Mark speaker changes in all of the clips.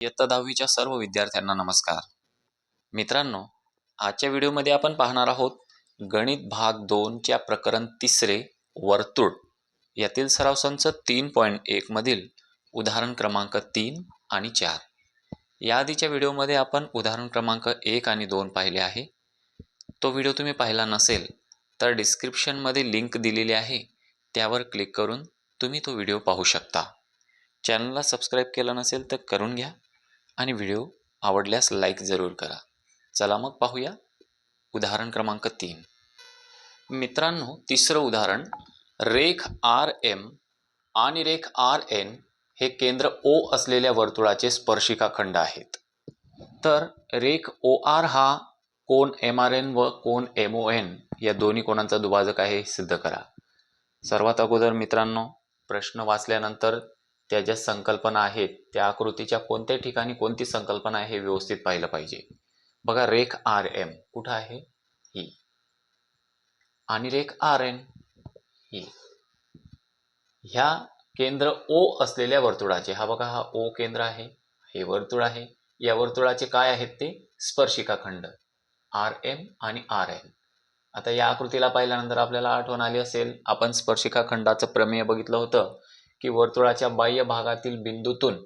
Speaker 1: इयत्ता दहावीच्या सर्व विद्यार्थ्यांना नमस्कार. मित्रांनो आजच्या व्हिडिओमध्ये आपण पाहणार आहोत गणित भाग दोनच्या प्रकरण तिसरे वर्तुळ. यातील सराव संच तीन पॉईंट एकमधील उदाहरण क्रमांक तीन आणि चार. याआधीच्या व्हिडिओमध्ये आपण उदाहरण क्रमांक एक आणि दोन पाहिले आहे. तो व्हिडिओ तुम्ही पाहिला नसेल तर डिस्क्रिप्शनमध्ये लिंक दिलेली आहे. त्यावर क्लिक करून तुम्ही तो व्हिडिओ पाहू शकता. चॅनलला सबस्क्राईब केलं नसेल तर करून घ्या. आणि व्हिडिओ आवडल्यास लाईक जरूर करा. चला मग पाहूया उदाहरण क्रमांक तीन. मित्रांनो तिसरं उदाहरण रेख आर एम आणि रेख आर एन हे केंद्र ओ असलेल्या वर्तुळाचे स्पर्शिका खंड आहेत. तर रेख ओ आर हा कोन एम आर एन व कोन एम ओ एन या दोन्ही कोणांचा दुभाजक आहे हे सिद्ध करा. सर्वात अगोदर मित्रांनो प्रश्न वाचल्यानंतर त्या ज्या संकल्पना आहेत त्या आकृतीच्या कोणत्या ठिकाणी कोणती संकल्पना आहे हे व्यवस्थित पाहिलं पाहिजे. बघा रेख आर एम कुठं आहे? ही आणि रेख आर एन ही ह्या केंद्र ओ असलेल्या वर्तुळाचे हा बघा हा ओ केंद्र आहे हे वर्तुळ आहे. या वर्तुळाचे काय आहेत ते? स्पर्शिका खंड आर एम आणि आर एन. आता या आकृतीला पाहिल्यानंतर आपल्याला आठवण आली असेल आपण स्पर्शिका खंडाचं प्रमेय बघितलं होतं. की वर्तुळाच्या बाह्य भागातील बिंदूतून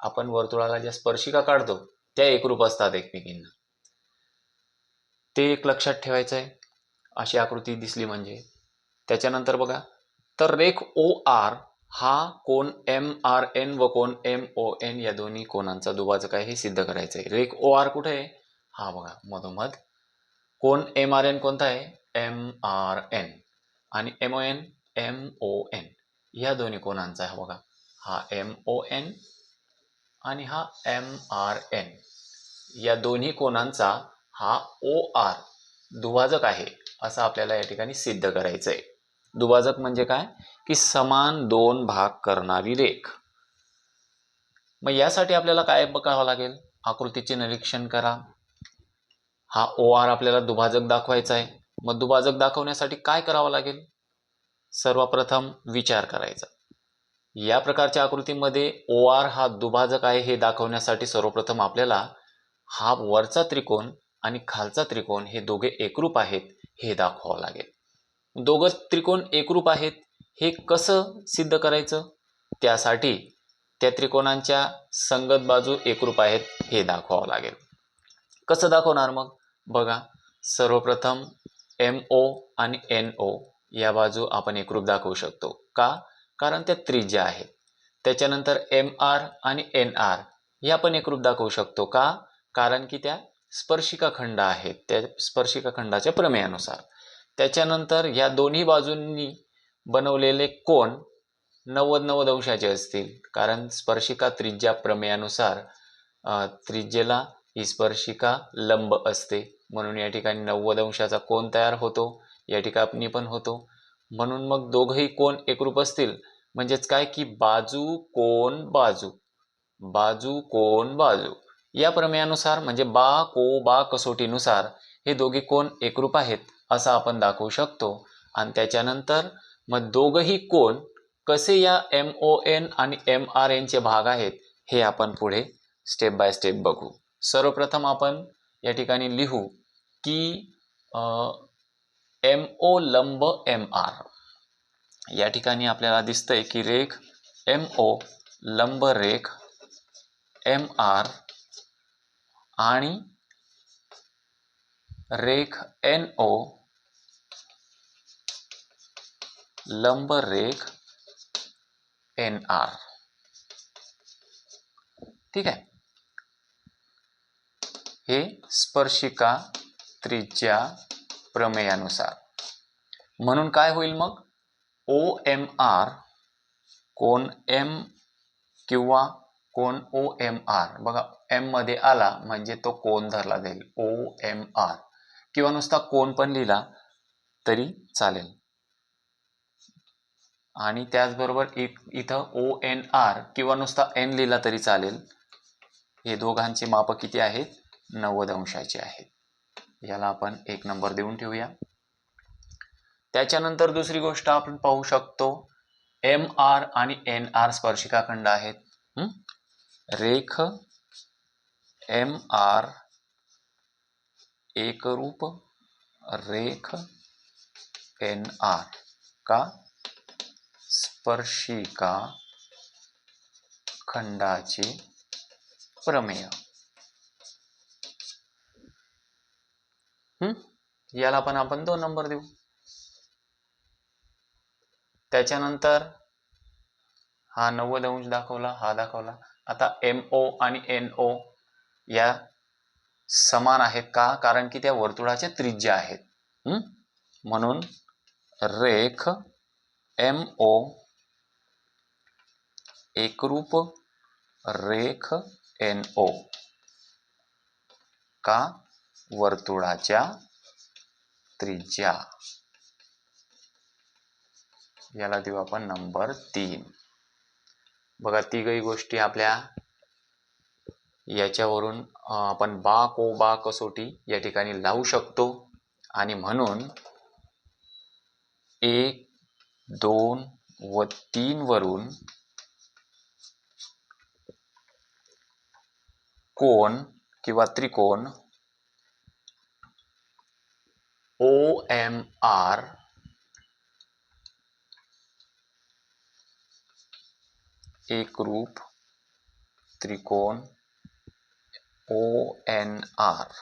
Speaker 1: आपण वर्तुळाला ज्या स्पर्शिका काढतो त्या एकरूप असतात एकमेकींना. ते एक लक्षात ठेवायचं आहे. अशी आकृती दिसली म्हणजे. त्याच्यानंतर बघा तर रेख ओ आर हा कोण एम आर एन व कोण एम ओ एन या दोन्ही कोणांचा दुभाजक आहे हे सिद्ध करायचं आहे. रेख ओ आर कुठे आहे? हा बघा मधोमध. कोण एम आर एन कोणता आहे? M R N. आणि M O N? M O N. ह्या दोन्ही कोणांचा आहे बघा. हा एम ओ एन आणि हा एम आर एन या दोन्ही कोणांचा हा ओ आर दुभाजक आहे असं आपल्याला या ठिकाणी सिद्ध करायचं आहे दुभाजक म्हणजे काय? की समान दोन भाग करणारी रेख. मग यासाठी आपल्याला काय बघावं लागेल? आकृतीचे निरीक्षण करा. हा ओ आर आपल्याला दुभाजक दाखवायचा आहे मग दुभाजक दाखवण्यासाठी काय करावं लागेल? सर्वप्रथम विचार करायचा. या प्रकारच्या आकृतीमध्ये ओ आर हा दुभाजक आहे हे दाखवण्यासाठी सर्वप्रथम आपल्याला हा वरचा त्रिकोण आणि खालचा त्रिकोण हे दोघे एकरूप आहेत हे दाखवावं लागेल. दोघं त्रिकोण एकरूप आहेत हे कसं सिद्ध करायचं? त्यासाठी त्या त्रिकोणांच्या संगत बाजू एकरूप आहेत हे दाखवावं लागेल. कसं दाखवणार मग? बघा सर्वप्रथम एम ओ आणि एन ओ या बाजू आपण एकरूप दाखवू शकतो. का? कारण त्या त्रिज्या आहेत. त्याच्यानंतर एम आर आणि एन आर या पण एकरूप दाखवू शकतो. का? कारण की त्या स्पर्शिका खंड आहेत. त्या स्पर्शिका खंडाच्या प्रमेयानुसार. त्याच्यानंतर या दोन्ही बाजूंनी बनवलेले कोण नव्वद नव्वद अंशाचे असतील. कारण स्पर्शिका त्रिज्या प्रमेयानुसार त्रिज्येला ही स्पर्शिका लंब असते. म्हणून या ठिकाणी नव्वद अंशाचा कोण तयार होतो. या ठिकाणी पण होतो. म्हणून मग दोघंही कोण एकरूप असतील? म्हणजेच काय की बाजू कोण बाजू. बाजू कोण बाजू. या प्रमेयानुसार म्हणजे बा को बा कसोटीनुसार हे दोघे कोण एकरूप आहेत असं आपण दाखवू शकतो. आणि त्याच्यानंतर मग दोघंही कोण कसे या एम ओ एन आणि एम आर एनचे भाग आहेत हे आपण पुढे स्टेप बाय स्टेप बघू. सर्वप्रथम आपण या ठिकाणी लिहू की एम ओ लंब एम आर या ठिकाणी आपल्याला दिसतंय की रेख एम ओ लंब रेख एम आर रेख एन ओ लंब रेख एन आर ठीक आहे? हे स्पर्शिका त्रिज्या प्रमेयानुसार. म्हणून काय होईल मग? ओ एम आर कोण एम किंवा कोण ओ एम आर बघा एममध्ये आला म्हणजे तो कोण धरला जाईल. ओ एम आर किंवा नुसता कोण पण लिहिला तरी चालेल. आणि त्याचबरोबर इ- इथं ओ एन आर किंवा नुसता एन लिहिला तरी चालेल. हे दोघांची मापं किती आहेत? नव्वद अंशाचे आहेत. याला आपण एक नंबर देऊन ठेवूया. त्याच्यानंतर दुसरी गोष्ट आपण पाहू शकतो एम आर आणि एन आर स्पर्शिका खंड आहेत. रेख एम आर एकरूप रेख एन आर का? स्पर्शिका खंडाचे प्रमेय. याला पण आपण दोन नंबर देऊ. त्याच्यानंतर हा नव्वद अंश दाखवला हा दाखवला. आता एम ओ आणि एन ओ या समान आहेत का? कारण की त्या वर्तुळाच्या त्रिज्या आहेत. हम्म? म्हणून रेख एम ओ एकरूप रेख एन ओ का? वर्तुळाच्या त्रिज्या. याला देऊ आपण नंबर तीन. बघा तिघही गोष्टी आपल्या याच्यावरून आपण बा को बा कसोटी या ठिकाणी लावू शकतो. आणि म्हणून एक दोन व तीन वरून कोण किंवा त्रिकोण ओ एम आर एकरूप त्रिकोण ओ एन आर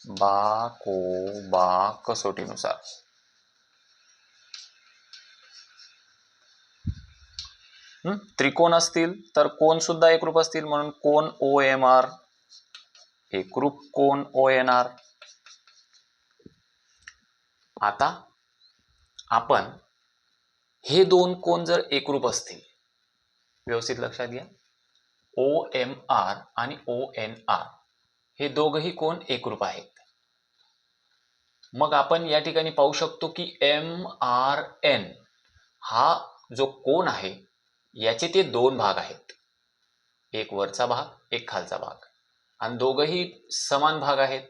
Speaker 1: बा को बा कसोटीनुसार त्रिकोण असतील तर कोण सुद्धा एकरूप असतील म्हणून कोण ओ एम आर एकरूप कोण ओ एन आर आता आपण हे दोन कोण जर एकरूप असतील व्यवस्थित लक्षात घ्या. ओ एम आर आणि ओ एन आर हे दोघही कोण एकरूप आहेत? मग आपण या ठिकाणी पाहू शकतो की एम आर एन हा जो कोण आहे याचे ते दोन भाग आहेत. एक वरचा भाग एक खालचा भाग. आणि दोघही समान भाग आहेत.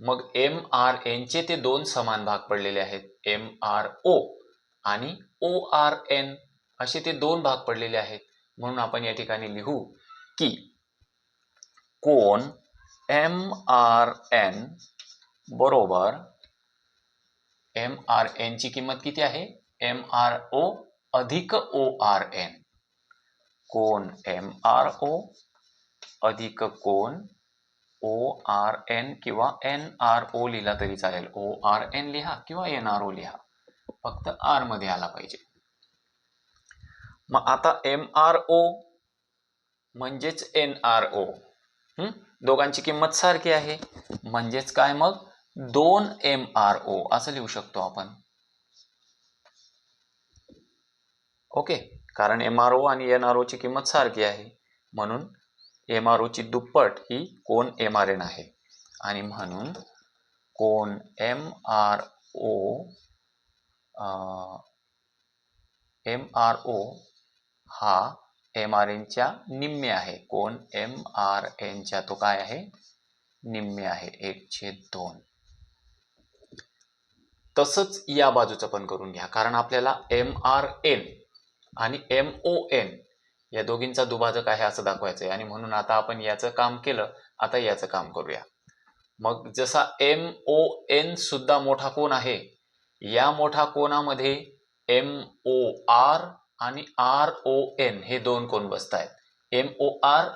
Speaker 1: मग एम आर एनचे ते दोन समान भाग पडलेले आहेत. एम आर ओ आणि ओ आर एन असे ते दोन भाग पडलेले आहेत. म्हणून आपण या ठिकाणी लिहू की कोण एम आर एन बरोबर एम आर एनची किंमत किती आहे? एम आर ओ अधिक ओ आर एन कोण एम आर ओ अधिक कोण ओ आर एन किंवा एन आर ओ लिहिला तरी चालेल. ओ आर एन लिहा किंवा एन आर ओ लिहा. फक्त आरमध्ये आला पाहिजे. मग आता एम आर ओ म्हणजेच एन आर ओ दोघांची किंमत सारखी आहे. म्हणजेच काय मग? दोन एम आर ओ असं लिहू शकतो आपण. ओके? कारण एम आर ओ आणि एन आर ओची किंमत सारखी आहे. म्हणून एम आर ओची दुप्पट ही कोण एम आर एन आहे? आणि म्हणून कोण M R O M R O हा एम आर एनच्या निम्मे आहे. कोण एम आर एनच्या तो काय आहे? निम्मे आहे. एक छेद दोन. तसंच या बाजूचं पण करून घ्या. कारण आपल्याला एम आर एन आणि एम ओ एन या दोघींचा दुभाजक आहे असं दाखवायचं आहे आणि म्हणून आता आपण याचं काम केलं आता याचं काम करूया. मग जसा एम ओ एन सुद्धा मोठा कोण आहे या मोठा कोणामध्ये एम ओ आर आणि आर ओ एन हे दोन कोण बसत आहेत एम ओ आर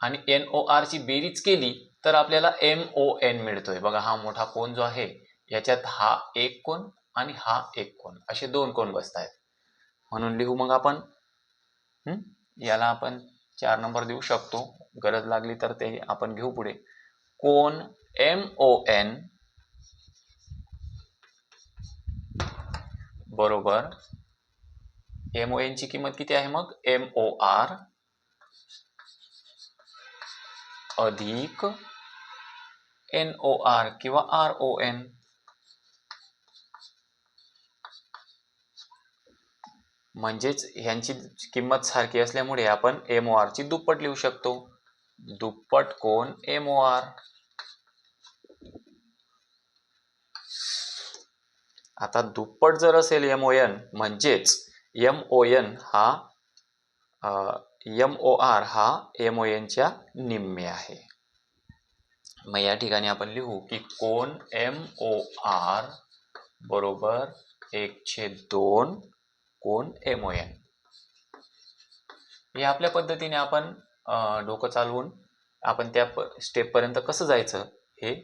Speaker 1: आणि एन ओ आर ची बेरीज केली तर आपल्याला एम ओ एन मिळतोय. बघा हा मोठा कोण जो आहे याच्यात हा एक कोण आणि हा एक कोण असे दोन कोण बसत आहेत म्हणून लिहू मग आपण. हम्म याला आपण चार नंबर देऊ शकतो. गरज लागली तर ते आपण घेऊ पुढे. कोण एम ओ एन बरोबर. एम ओ एन ची किंमत किती आहे मग? एम ओ आर अधिक एन ओ आर किंवा आर ओ एन म्हणजेच ह्यांची किंमत सारखी असल्यामुळे आपण एम ओ आर ची दुप्पट लिहू शकतो. दुप्पट कोण? एम ओ आर आता दुप्पट जर असेल एम ओ एन म्हणजेच एम ओ एन हा एम ओ आर हा एम ओ एनच्या निम्मे आहे. मग या ठिकाणी आपण लिहू की कोण? एम ओ आर बरोबर एक दोन कोण? एम ओ एन हे आपल्या पद्धतीने आपण डोकं चालवून आपण त्या प स्टेपपर्यंत कसं जायचं हे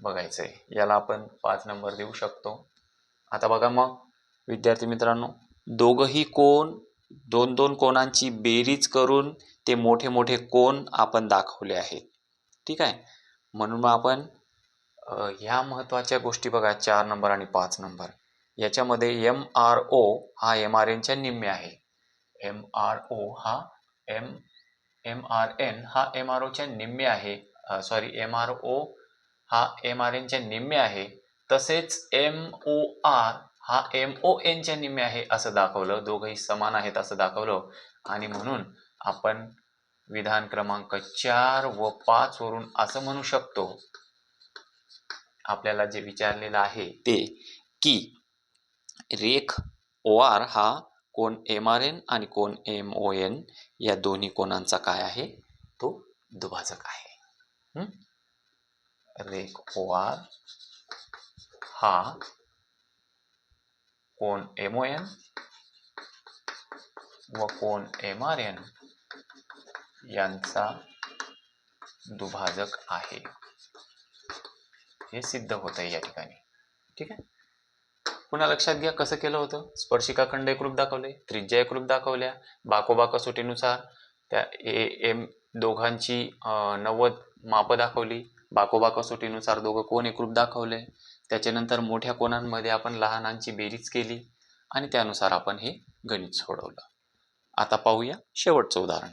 Speaker 1: बघायचं आहे याला आपण पाच नंबर देऊ शकतो. आता बघा मग विद्यार्थी मित्रांनो दोघंही कोण दोन दोन कोणांची बेरीज करून ते मोठे मोठे कोण आपण दाखवले आहेत. ठीक आहे? म्हणून मग आपण ह्या महत्त्वाच्या गोष्टी बघा चार नंबर आणि पाच नंबर. याच्यामध्ये एम आर ओ हा एम आर एनच्या निम्मे आहे. एम आर ओ हा एम एम आर एन हा एम आर ओच्या निम्मे आहे. सॉरी एम आर ओ हा एम आर एनच्या निम्मे आहे. तसेच एम ओ आर हा एम ओ एनच्या निम्मे आहे असं दाखवलं. दोघंही समान आहेत असं दाखवलं. आणि म्हणून आपण विधान क्रमांक चार व पाच वरून असं म्हणू शकतो. आपल्याला जे विचारलेलं आहे ते की रेख ओ आर हा कोण एम आर एन आणि कोण एम ओ एन या दोन्ही कोणांचा काय आहे? तो दुभाजक आहे. रेख ओ आर हा कोण एम ओ एन व कोण एम आर एन यांचा दुभाजक आहे. हे सिद्ध होत आहे या ठिकाणी. ठीक आहे? पुन्हा लक्षात घ्या कसं केलं होतं. स्पर्शिका खंड एकरूप दाखवले त्रिज्या एकरूप दाखवल्या बाकोबा कसोटीनुसार त्या ए एम दोघांची नव्वद मापं दाखवली बाकोबा कसोटीनुसार दोघं कोण एकरूप दाखवले त्याच्यानंतर मोठ्या कोणांमध्ये आपण लहानांची बेरीज केली आणि त्यानुसार आपण हे गणित सोडवलं. आता पाहूया शेवटचं उदाहरण.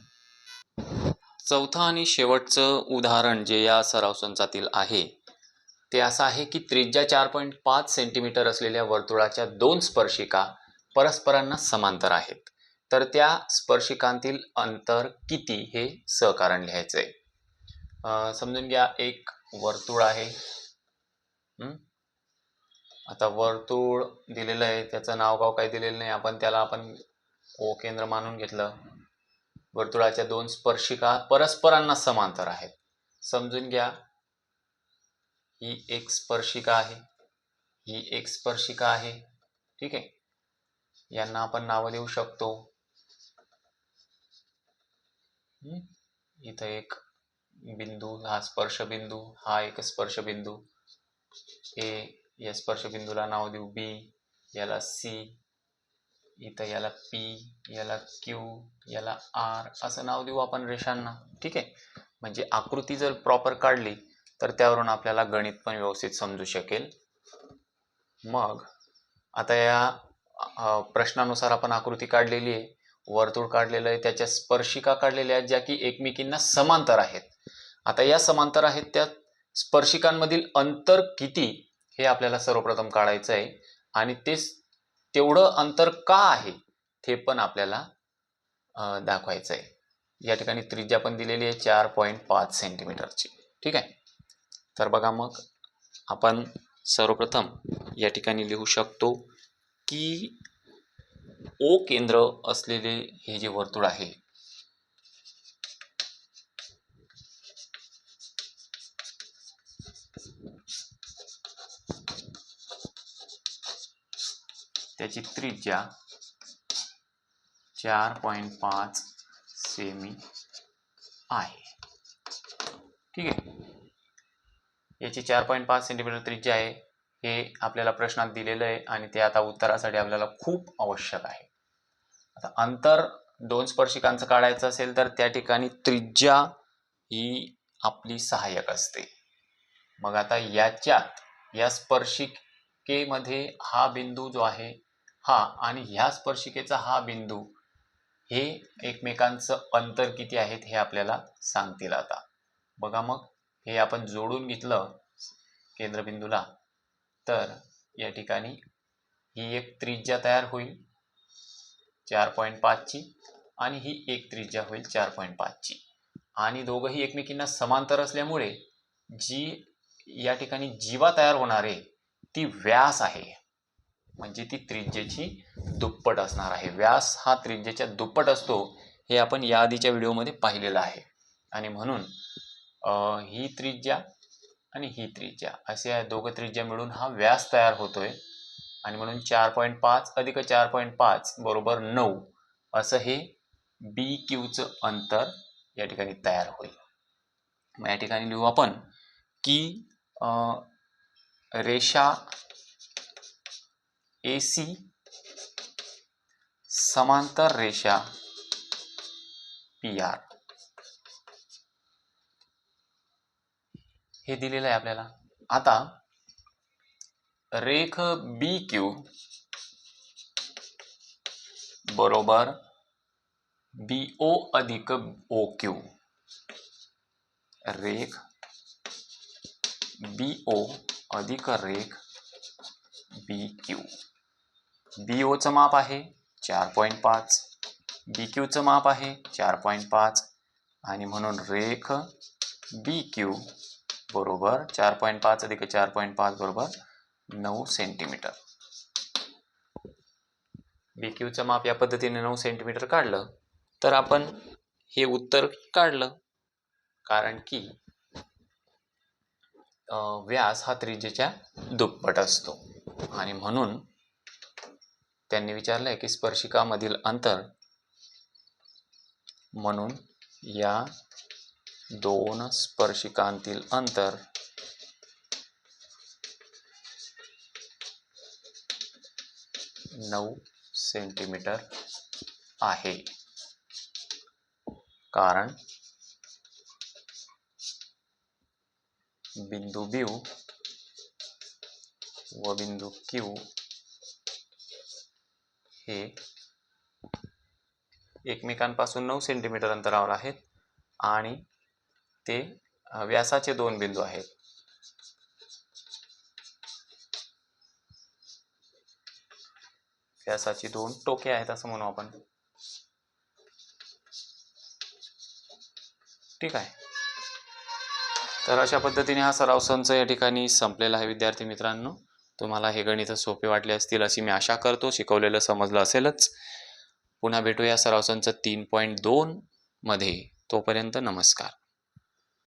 Speaker 1: चौथं आणि शेवटचं उदाहरण जे या सराव संचातील आहे ते असं आहे की त्रिज्या चार पॉईंट पाच सेंटीमीटर असलेल्या वर्तुळाच्या दोन स्पर्शिका परस्परांना समांतर आहेत. तर त्या स्पर्शिकांतील अंतर किती हे सहकारण लिहायचं आहे समजून घ्या एक वर्तुळ आहे. आता वर्तुळ दिलेलं आहे त्याचं नाव गाव काही दिलेलं नाही आपण त्याला आपण ओ केंद्र मानून घेतलं. वर्तुळाच्या दोन स्पर्शिका परस्परांना समांतर आहेत. समजून घ्या ही एक स्पर्शिका आहे. ही एक स्पर्शिका आहे. ठीक आहे? यांना आपण नावं देऊ शकतो. इथं एक बिंदू हा स्पर्श बिंदू हा एक स्पर्श बिंदू. ए या स्पर्श बिंदूला नाव देऊ बी याला सी. इथं याला पी याला क्यू याला आर असं नाव देऊ आपण रेषांना. ठीक आहे? म्हणजे आकृती जर प्रॉपर काढली तर त्यावरून आपल्याला गणित पण व्यवस्थित समजू शकेल. मग आता या प्रश्नानुसार आपण आकृती काढलेली आहे वर्तुळ काढलेलं आहे त्याच्या स्पर्शिका काढलेल्या आहेत ज्या की एकमेकींना समांतर आहेत. आता या समांतर आहेत त्या स्पर्शिकांमधील अंतर किती हे आपल्याला सर्वप्रथम काढायचं आहे. आणि ते तेवढं अंतर का आहे ते पण आपल्याला दाखवायचं आहे. या ठिकाणी त्रिज्या पण दिलेली आहे चार पॉईंट पाच सेंटीमीटरची. ठीक आहे? तर बघा मग आपण सर्वप्रथम या ठिकाणी लिहू शकतो की ओ केंद्र असलेले हे जे वर्तुळ आहे त्याची त्रिज्या चार पॉईंट पाच सेमी आहे. ठीक आहे? याची चार पॉईंट पाच सेंटीमीटर त्रिज्या आहे. हे आपल्याला प्रश्नात दिलेलं आहे आणि ते आता उत्तरासाठी आपल्याला खूप आवश्यक आहे. आता अंतर दोन स्पर्शिकांचं काढायचं असेल तर त्या ठिकाणी त्रिज्या ही आपली सहाय्यक असते. मग आता याच्यात या स्पर्शिकेमध्ये हा बिंदू जो आहे हा आणि ह्या स्पर्शिकेचा हा बिंदू हे एकमेकांचं अंतर किती आहेत हे आपल्याला सांगतील आता. बघा मग. हे आपण जोडून घेतलं केंद्रबिंदूला तर या ठिकाणी ही एक त्रिज्या तयार होईल चार पॉईंट पाचची आणि ही एक त्रिज्या होईल चार पॉईंट पाचची. आणि दोघंही एकमेकींना समांतर असल्यामुळे जी या ठिकाणी जीवा तयार होणार आहे ती व्यास आहे. म्हणजे ती त्रिज्येची दुप्पट असणार आहे. व्यास हा त्रिज्येच्या दुप्पट असतो हे आपण या आधीच्या व्हिडिओमध्ये पाहिलेलं आहे. आणि म्हणून ही त्रिज्या आणि ही त्रिज्या. असे या दोघं त्रिज्या मिळून हा व्यास तयार होतोय. आणि म्हणून चार पॉईंट पाच अधिक चार पॉईंट पाच बरोबर नऊ असं हे बी क्यूचं अंतर या ठिकाणी तयार होईल. मग या ठिकाणी लिहू आपण की रेषा ए सी समांतर रेषा पी आर हे दिलेलं आहे आपल्याला. आता रेख बी क्यू बरोबर बी ओ अधिक ओ क्यू रेख बी ओ अधिक रेख बी क्यू बी ओचं माप आहे चार पॉईंट पाच. बी क्यूचं माप आहे चार पॉईंट पाच. आणि म्हणून रेख बी क्यू बरोबर. चार पॉईंट पाच अधिक चार पॉईंट पाच बरोबर नऊ सेंटीमीटर. बी क्यूचं माप या पद्धतीने नऊ सेंटीमीटर काढलं तर आपण हे उत्तर काढलं. कारण की व्यास हा त्रिज्येच्या दुप्पट असतो. आणि म्हणून त्यांनी विचारलंय की स्पर्शिकामधील अंतर म्हणून या दोन स्पर्शिकांतील अंतर. नऊ सेंटीमीटर आहे. कारण बिंदू बी व बिंदू क्यू हे एकमेकांपासून नऊ सेंटीमीटर अंतरावर आहेत आणि ते व्यासाचे दोन बिंदू आहेत. व्यासाची दोन टोके आहेत असं म्हणू आपण. ठीक आहे. तर अशा पद्धतीने हा सराव संच या ठिकाणी संपलेला आहे विद्यार्थी मित्रांनो. तुम्हाला हे गणित सोपे वाटले असतील अशी मी आशा करतो. शिकवलेलं समजलं असेलच. पुन्हा भेटूया सराव संच तीन पॉईंट दोन मध्ये. तोपर्यंत नमस्कार.